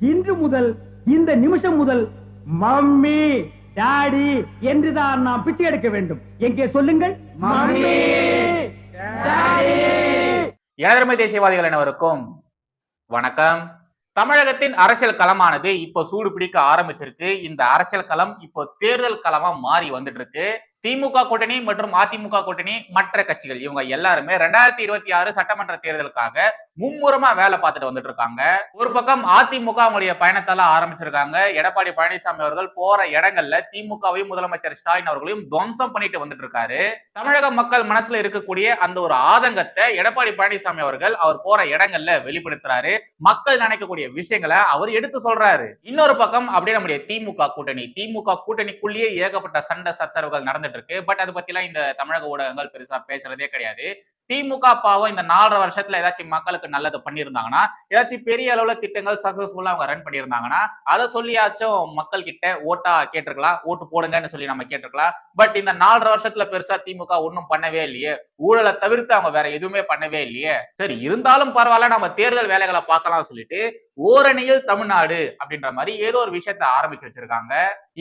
இன்று முதல் இந்த நிமிஷம் முதல் மம்மி டாடி என்றுதான் நாம் பிச்சை எடுக்க வேண்டும். எங்கே சொல்லுங்கள்? எனதருமை தேசியவாதிகள் அனைவருக்கும் வணக்கம். தமிழகத்தின் அரசியல் களமானது இப்போ சூடு பிடிக்க ஆரம்பிச்சிருக்கு. இந்த அரசியல் களம் இப்போ தேர்தல் களமா மாறி வந்துட்டு இருக்கு. திமுக கூட்டணி மற்றும் அதிமுக கூட்டணி மற்ற கட்சிகள். இவங்க எல்லாருமே ரெண்டாயிரத்தி இருபத்தி ஆறு சட்டமன்ற தேர்தலுக்காக மும்முரமா வேலை பார்த்துட்டு வந்துட்டு இருக்காங்க. ஒரு பக்கம் அதிமுக அவங்களுடைய பயணத்தால ஆரம்பிச்சிருக்காங்க. எடப்பாடி பழனிசாமி அவர்கள் போற இடங்கள்ல திமுகவையும் முதலமைச்சர் ஸ்டாலின் அவர்களையும் துவம்சம் பண்ணிட்டு வந்துட்டு இருக்காரு. தமிழக மக்கள் மனசுல இருக்கக்கூடிய அந்த ஒரு ஆதங்கத்தை எடப்பாடி பழனிசாமி அவர்கள் அவர் போற இடங்கள்ல வெளிப்படுத்துறாரு. மக்கள் நினைக்கக்கூடிய விஷயங்களை அவர் எடுத்து சொல்றாரு. இன்னொரு பக்கம் அப்படியே நம்முடைய திமுக கூட்டணி. திமுக கூட்டணிக்குள்ளேயே ஏகப்பட்ட சண்டை சச்சரவுகள் நடந்துட்டு இருக்கு பட் அதை பத்தி எல்லாம் இந்த தமிழக ஊடகங்கள் பெருசா பேசுறதே கிடையாது. திமுக பாவம் இந்த நாலரை வருஷத்துல ஏதாச்சும் மக்களுக்கு நல்லது பண்ணியிருந்தாங்கன்னா ஏதாச்சும் பெரிய அளவுல திட்டங்கள் சக்சஸ்ஃபுல்லா அவங்க ரன் பண்ணியிருந்தாங்கன்னா அதை சொல்லியாச்சும் மக்கள் கிட்ட ஓட்டா கேட்டிருக்கலாம் ஓட்டு போடுங்கன்னு சொல்லி நம்ம கேட்டிருக்கலாம். பட் இந்த நாலரை வருஷத்துல பெருசா திமுக ஒன்றும் பண்ணவே இல்லையே. ஊழலை தவிர்த்து அவங்க வேற எதுவுமே பண்ணவே இல்லையே. சரி இருந்தாலும் பரவாயில்ல நம்ம தேர்தல் வேலைகளை பார்க்கலாம் சொல்லிட்டு ஓரணியில் தமிழ்நாடு அப்படின்ற மாதிரி ஏதோ ஒரு விஷயத்த ஆரம்பிச்சு வச்சிருக்காங்க.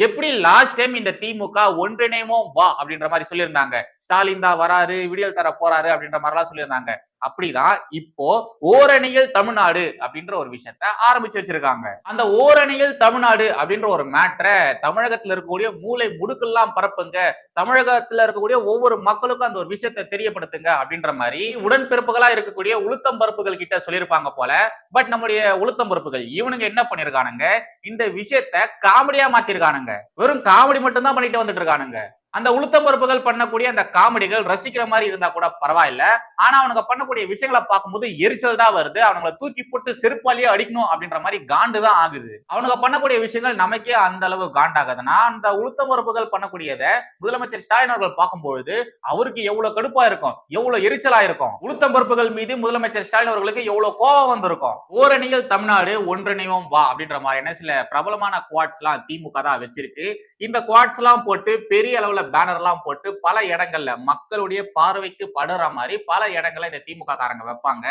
எப்படி லாஸ்ட் டைம் இந்த திமுக ஒன்றிணைமோ வா அப்படின்ற மாதிரி சொல்லியிருந்தாங்க. ஸ்டாலின் தான் வராரு விடியல் தர போறாரு அப்படின்ற மாதிரிலாம் சொல்லியிருந்தாங்க. அப்படிதான் இப்போ ஓரணியில் தமிழ்நாடு அப்படின்ற ஒரு விஷயத்த ஆரம்பிச்சு வச்சிருக்காங்க. அந்த ஓரணியில் தமிழ்நாடு அப்படின்ற ஒரு மேட்ரை தமிழகத்துல இருக்கக்கூடிய மூளை முடுக்கெல்லாம் பரப்புங்க. தமிழகத்துல இருக்கக்கூடிய ஒவ்வொரு மக்களுக்கும் அந்த ஒரு விஷயத்தை தெரியப்படுத்துங்க அப்படின்ற மாதிரி உடன்பிறப்புகளா இருக்கக்கூடிய உளுத்தம் பருப்புகள் கிட்ட சொல்லியிருப்பாங்க போல. பட் நம்முடைய உளுத்தம் பருப்புகள் இவனுங்க என்ன பண்ணிருக்கானுங்க? இந்த விஷயத்த காமெடியா மாத்திருக்கானுங்க. வெறும் காமெடி மட்டும்தான் பண்ணிட்டு வந்துட்டு இருக்கானுங்க. அந்த உளுத்தம் பருப்புகள் பண்ணக்கூடிய அந்த காமெடிகள் ரசிக்கிற மாதிரி இருந்தா கூட பரவாயில்ல. ஆனா அவனுங்க பண்ணக்கூடிய விஷயங்களை பார்க்கும்போது எரிச்சல் தான் வருது. அவனுங்களை தூக்கி போட்டு செருப்பாலேயே அடிக்கணும் அப்படின்ற மாதிரி காண்டு தான் ஆகுது. அவனுங்க பண்ணக்கூடிய விஷயங்கள் நமக்கே அந்த அளவு காண்டாகுதுன்னா அந்த உளுத்தம் பருப்புகள் பண்ணக்கூடியதை முதலமைச்சர் ஸ்டாலின் அவர்கள் பார்க்கும்பொழுது அவருக்கு எவ்வளவு கடுப்பா இருக்கும் எவ்வளவு எரிச்சலா இருக்கும். உளுத்தம் பருப்புகள் மீது முதலமைச்சர் ஸ்டாலின் அவர்களுக்கு எவ்வளவு கோபம் வந்திருக்கும். ஓரணியில் தமிழ்நாடு ஒன்றிணைவோம் வா அப்படின்ற மாதிரியான சில பிரபலமான குவாட்ஸ் எல்லாம் திமுக தான் வச்சிருக்கு. இந்த குவாட்ஸ் எல்லாம் போட்டு பெரிய அளவுல பேனர் எல்லாம் போட்டு பல இடங்கள்ல மக்களுடைய பார்வைக்கு படுற மாதிரி பல இடங்கள்ல இந்த திமுக காரங்க வைப்பாங்க.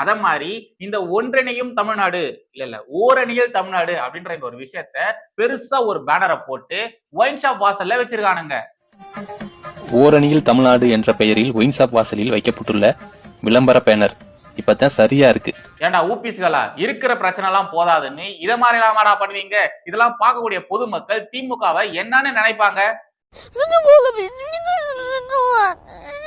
அத மாதிரி இந்த ஒன்றிணையும் தமிழ்நாடு இல்ல இல்ல ஓரணியில் தமிழ்நாடு அப்படின்ற இந்த ஒரு விஷயத்த பெருசா ஒரு பேனரை போட்டு ஒயின் ஷாப் வாசல்ல வச்சிருக்கானுங்க. ஓரணியில் தமிழ்நாடு என்ற பெயரில் ஒயின் ஷாப் வாசலில் வைக்கப்பட்டுள்ள விளம்பர பேனர். இப்பதான் சரியா இருக்கு. ஏன்டா ஊபிஸ்களா? இருக்கிற பிரச்சனை எல்லாம் போதாதுன்னு இத மாதிரி பண்ணுவீங்க? இதெல்லாம் பார்க்கக்கூடிய பொதுமக்கள் திமுகவை என்னன்னு நினைப்பாங்க? Задумала, блин, мне за шоколад.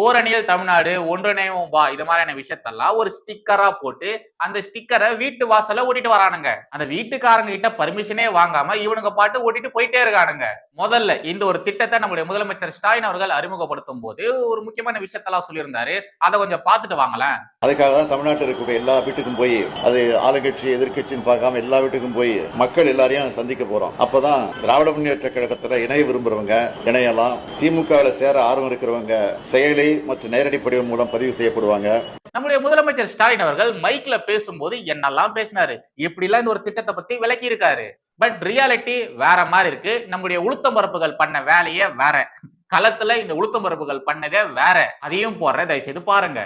ஓரணியில் தமிழ்நாடு ஒன்றிணையும் வா இது மாதிரியான விஷயத்தெல்லாம் ஒரு ஸ்டிக்கரா போட்டு அந்த ஸ்டிக்கரை வீட்டு வாசல்ல ஓட்டிட்டு வரானுங்க. அந்த வீட்டுக்காரங்க கிட்ட பர்மிஷனே வாங்காம இவனுங்க பாட்டு ஓட்டிட்டு போயிட்டே இருக்கானுங்க. முதல்ல இந்த ஒரு திட்டத்தை நம்முடைய முதலமைச்சர் ஸ்டாலின் அவர்கள் அறிமுகப்படுத்தும் போது ஒரு முக்கியமான விஷயத்தெல்லாம் சொல்லியிருந்தாரு. அதை கொஞ்சம் பார்த்துட்டு வாங்கலாம் அதுக்காக தான் தமிழ்நாட்டில் இருக்கக்கூடிய எல்லா வீட்டுக்கும் போய் அது ஆளுங்கட்சி எதிர்க்கட்சின்னு பார்க்காம எல்லா வீட்டுக்கும் போய் மக்கள் எல்லாரையும் சந்திக்க போறோம். அப்பதான் திராவிட முன்னேற்ற கழகத்துல இணைய விரும்புறவங்க இணையலாம் திமுகவில் சேர ஆர்வம் இருக்கிறவங்க செயலி மற்றும் நேரடி படிவம் மூலம் பதிவு செய்யப்படுவாங்க. நம்முடைய முதலமைச்சர் ஸ்டாலின் அவர்கள் மைக்ல பேசும்போது என்னெல்லாம் பேசினாரு? இப்படி எல்லாம் இந்த ஒரு திட்டத்தை பத்தி விளக்கி இருக்காரு பட் ரியாலிட்டி வேற மாதிரி இருக்கு. நம்முடைய உளுத்தம் பரப்புகள் பண்ண வேலையே வேற. களத்துல இந்த உளுத்தம் பரப்புகள் பண்ணதே வேற. அதையும் போடுற தயவு செய்து பாருங்க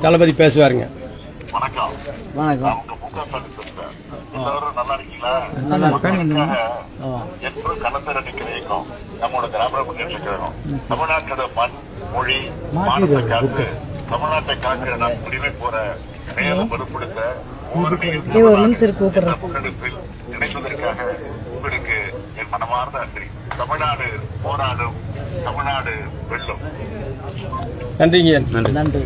தளபதி பேசுவாருங்க. வணக்கம். வணக்கம். நல்லா இருக்கீங்களா. எப்பவும் களத்தில் நிற்கிற இயக்கம் நம்மளோட திராவிட முன்னேற்ற கழகம் தமிழ்நாட்டோட மண் மொழி காத்து தமிழ்நாட்டை காக்கிற நம் குடிமை போற இருக்கு, கூப்பிடுறேன். முன்னெடுப்பில் இணைப்பதற்காக உங்களுக்கு என் மனமார்ந்த நன்றி. தமிழ்நாடு போராடும் தமிழ்நாடு வெல்லும். நன்றிங்க நன்றி.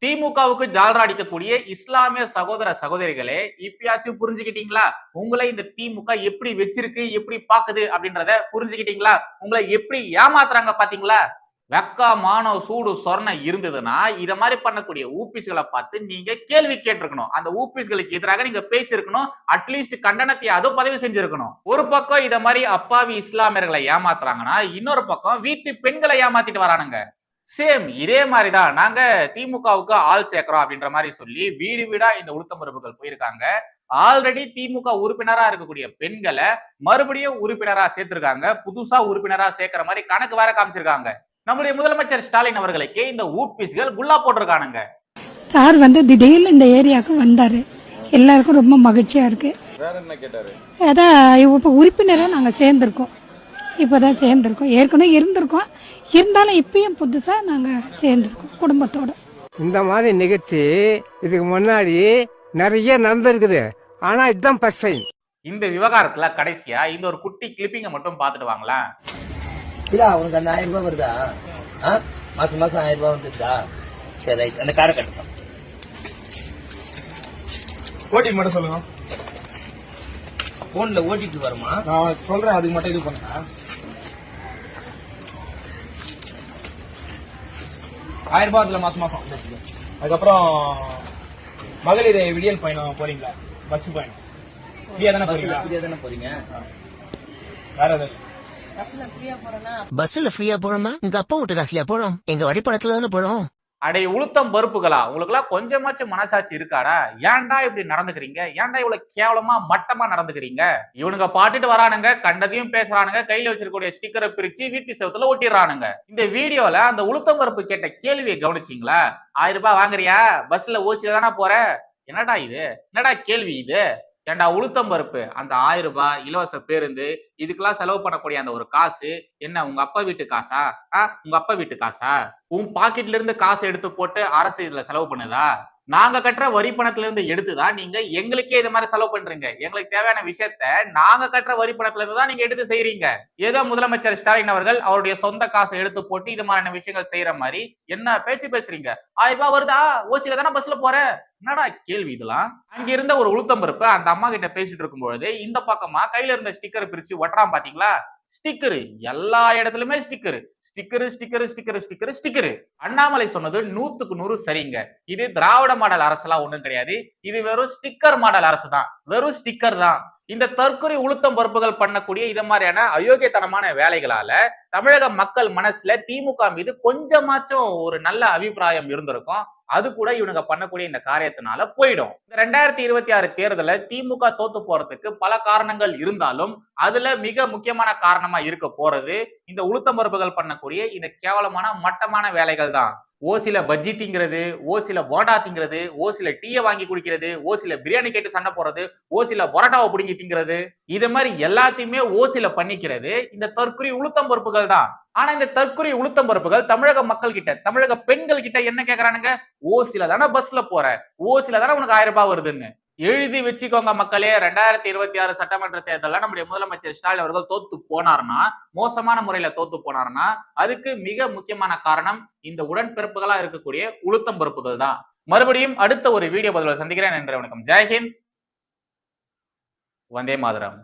திமுகவுக்கு ஜால்ரா அடிக்கக்கூடிய இஸ்லாமிய சகோதர சகோதரிகளே இப்பயாச்சும் புரிஞ்சுக்கிட்டீங்களா? உங்களை இந்த திமுக எப்படி வச்சிருக்கு எப்படி பாக்குது அப்படின்றத புரிஞ்சுக்கிட்டீங்களா? உங்களை எப்படி ஏமாத்துறாங்க பாத்தீங்களா? வெக்கா மானோ சூடு சொர்ணம் இருந்ததுன்னா இத மாதிரி பண்ணக்கூடிய ஊபிஸ்களை பார்த்து நீங்க கேள்வி கேட்டிருக்கணும். அந்த ஊபிஸ்களுக்கு எதிராக நீங்க பேசியிருக்கணும். அட்லீஸ்ட் கண்டனத்தை அதுவும் பதிவு செஞ்சிருக்கணும். ஒரு பக்கம் இத மாதிரி அப்பாவி இஸ்லாமியர்களை ஏமாத்துறாங்கன்னா இன்னொரு பக்கம் வீட்டு பெண்களை ஏமாத்திட்டு வரானுங்க. சேம் இதே மாதிரி தான் நாங்க திமுகவுக்கு ஆள் சேர்க்கிறோம் அப்படின்ற மாதிரி சொல்லி வீடு வீடா இந்த உளுத்தம் பருப்புகள் போயிருக்காங்க. ஆல்ரெடி திமுக உறுப்பினரா இருக்கக்கூடிய பெண்களை மறுபடியும் உறுப்பினரா சேர்த்திருக்காங்க. புதுசா உறுப்பினரா சேர்க்கிற மாதிரி கணக்கு வேற காமிச்சிருக்காங்க. நம்முடைய முதலமைச்சர் ஸ்டாலின் அவர்களுக்கு இந்த ஊட்பீஸ்கள் குல்லா போட்டிருக்கானுங்க. சார் வந்து திடீர்னு இந்த ஏரியாவுக்கு வந்தாரு. எல்லாருக்கும் ரொம்ப மகிழ்ச்சியா இருக்கு. வேற என்ன கேட்டாரு? அதான் இப்போ உறுப்பினராக நாங்கள் சேர்ந்துருக்கோம். இப்போதான் சேர்ந்துருக்கோம். ஏற்கனவே இருந்திருக்கோம். இருந்தாலும் இப்பயும் புதுசா நாங்கள் சேர்ந்துருக்கோம் குடும்பத்தோட. இந்த மாதிரி நிகழ்ச்சி இதுக்கு முன்னாடி நிறைய நடந்திருக்குது. ஆனா இதுதான் டைம் இந்த விவகாரத்துல கடைசியா இந்த ஒரு குட்டி கிளிப்பிங்க மட்டும் பாத்துட்டு வாங்களேன். இல்ல உனக்கு அந்த ஆயிரம் ரூபாய் வருதா? மாசம் மாசம் ஆயிரம் ரூபாய் வந்துருதா? சரி ரைட். அந்த காரை கட்டுப்போம் ஓட்டி மட்டும் சொல்லுங்க. போன்ல ஓட்டிட்டு வருமா? நான் சொல்றேன் அதுக்கு மட்டும் இது பண்ணுங்க. ஆயிரம் ரூபாய் இதுல மாசம் மாசம். அதுக்கப்புறம் மகளிர் விடியல் பயணம் போறீங்களா? பஸ் பயணம். ஃப்ரீயா தானே போறீங்களா? புரியா தானே போறீங்க? வேற எதாவது பஸ்ல ஃப்ரீயா போறோமா? எங்க அப்பா வீட்டு காசுலயா போறோம்? எங்க வழிபடத்துல தானே போறோம்? அடே உளுத்தம் பருப்புகளா? உங்களுக்கு எல்லாம் கொஞ்சமாச்சும் மனசாட்சி இருக்காடா? ஏன்டா இப்படி நடந்துக்கிறீங்க? ஏன்டா இவ்வளவு கேவலமா மட்டமா நடந்துக்கிறீங்க? இவனுங்க பாட்டுட்டு வரானுங்க கண்டதையும் பேசுறானுங்க கையில வச்சிருக்கக்கூடிய ஸ்டிக்கரை பிரிச்சு வீட்டு செவத்துல ஒட்டிடுறானுங்க. இந்த வீடியோல அந்த உளுத்தம் பருப்பு கேட்ட கேள்வியை கவனிச்சீங்களா? ஆயிரம் ரூபாய் வாங்குறியா? பஸ்ல ஓசில தானே போற? என்னடா இது? என்னடா கேள்வி இது? ஏன்டா உளுத்தம் பருப்பு? அந்த ஆயிரம் ரூபாய் இலவச பேருந்து இதுக்கெல்லாம் செலவு பண்ணக்கூடிய அந்த ஒரு காசு என்ன உங்க அப்பா வீட்டு காசா? ஆ உங்க அப்பா வீட்டு காசா? உன் பாக்கெட்ல இருந்து காசு எடுத்து போட்டு அரசு இதுல செலவு பண்ணுதா? நாங்க கட்டுற வரி பணத்துல இருந்து எடுத்துதான் நீங்க எங்களுக்கே இது மாதிரி செலவு பண்றீங்க. எங்களுக்கு தேவையான விஷயத்த நாங்க கட்டுற வரி பணத்துல இருந்து தான் நீங்க எடுத்து செய்யறீங்க ஏதோ முதலமைச்சர் ஸ்டாலின் அவர்கள் அவருடைய சொந்த காசை எடுத்து போட்டு இது மாதிரியான விஷயங்கள் செய்யற மாதிரி என்ன பேச்சு பேசுறீங்க? ஆயிரம் ரூபாய் வருதா? ஓசியில தானே பஸ்ல போற? என்னடா கேள்வி இதெல்லாம்? அங்க இருந்த ஒரு உளுத்தம் பருப்பு அந்த அம்மா கிட்ட பேசிட்டு இருக்கும் பொழுது இந்த பக்கமா கையில இருந்த ஸ்டிக்கர் பிரிச்சு ஒட்டுறான் பாத்தீங்களா? ஸ்டிக்கரு. எல்லா இடத்துலயுமே sticker. Sticker sticker sticker sticker sticker. Annamalai சொன்னது நூத்துக்கு நூறு சரிங்க. இது திராவிட மாடல் அரசுலாம் ஒண்ணும் கிடையாது. இது வெறும் ஸ்டிக்கர் மாடல் அரசு தான் வெறும் ஸ்டிக்கர் தான். இந்த தற்கொலை உளுத்தம் பருப்புகள் பண்ணக்கூடிய இது மாதிரியான அயோக்கியத்தனமான வேலைகளால தமிழக மக்கள் மனசுல திமுக மீது கொஞ்சமாச்சும் ஒரு நல்ல அபிப்பிராயம் இருந்திருக்கும். அது கூட இவனுங்க பண்ணக்கூடிய இந்த காரியத்தினால போயிடும். இந்த ரெண்டாயிரத்தி இருபத்தி ஆறு தேர்தல திமுக தோத்து போறதுக்கு பல காரணங்கள் இருந்தாலும் அதுல மிக முக்கியமான காரணமா இருக்க போறது இந்த உளுத்தம் பருப்புகள் பண்ணக்கூடிய இந்த கேவலமான மட்டமான வேலைகள் தான் ஓசில பஜ்ஜி திங்கிறது ஓசில போண்டா திங்கிறது ஓசில டீயை வாங்கி குடிக்கிறது ஓசில பிரியாணி கேட்டு சண்டை போடுறது ஓசில பொரோட்டாவை பிடிங்கி திங்கிறது இது மாதிரி எல்லாத்தையுமே ஓசில பண்ணிக்கிறது. இந்த தற்குறி உளுத்தம் பருப்புகள் தான். ஆனா இந்த தற்குறி உளுத்தம் பருப்புகள் தமிழக மக்கள் கிட்ட தமிழக பெண்கள் கிட்ட என்ன கேக்குறானுங்க? ஓசில தானே பஸ்ல போற ஓசில தானே உனக்கு ஆயிரம் ரூபாய் வருதுன்னு. எழுதி வச்சுக்கோங்க மக்களே. ரெண்டாயிரத்தி இருபத்தி ஆறு சட்டமன்ற தேர்தலில் நம்முடைய முதலமைச்சர் ஸ்டாலின் அவர்கள் தோத்து போனார்னா மோசமான முறையில தோத்து போனார்னா அதுக்கு மிக முக்கியமான காரணம் இந்த உடன்பிறப்புகளா இருக்கக்கூடிய உளுத்தம் பொறுப்புகள் தான். மறுபடியும் அடுத்த ஒரு வீடியோ பதிவில் சந்திக்கிறேன். என்று வணக்கம். ஜெய்ஹிந்த் வந்தே மாதரம்.